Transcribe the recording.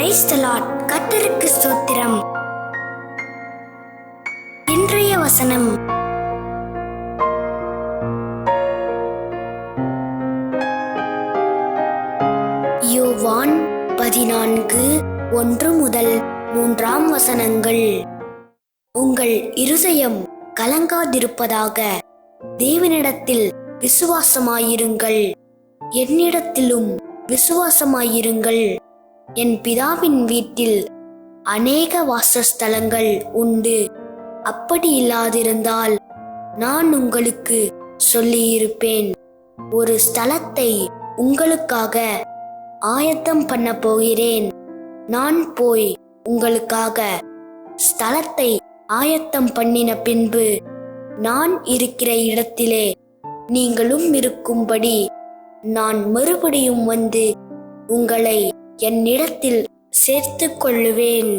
Praise the இன்றைய வசனம். யோவான் பதினான்கு ஒன்று முதல் மூன்றாம் வசனங்கள். உங்கள் இருதயம் கலங்காதிருப்பதாக தேவனிடத்தில் விசுவாசமாயிருங்கள். என்னிடத்திலும் விசுவாசமாயிருங்கள். என் பிதாவின் வீட்டில் அநேக வாசஸ்தலங்கள் உண்டு. அப்படி இல்லாதிருந்தால் நான் உங்களுக்கு சொல்லியிருப்பேன். ஒரு ஸ்தலத்தை உங்களுக்காக ஆயத்தம் பண்ண போகிறேன். நான் போய் உங்களுக்காக ஸ்தலத்தை ஆயத்தம் பண்ணின பின்பு நான் இருக்கிற இடத்திலே நீங்களும் இருக்கும்படி நான் மறுபடியும் வந்து உங்களை என்னிடத்தில் சேர்த்து கொள்ளுவேன்.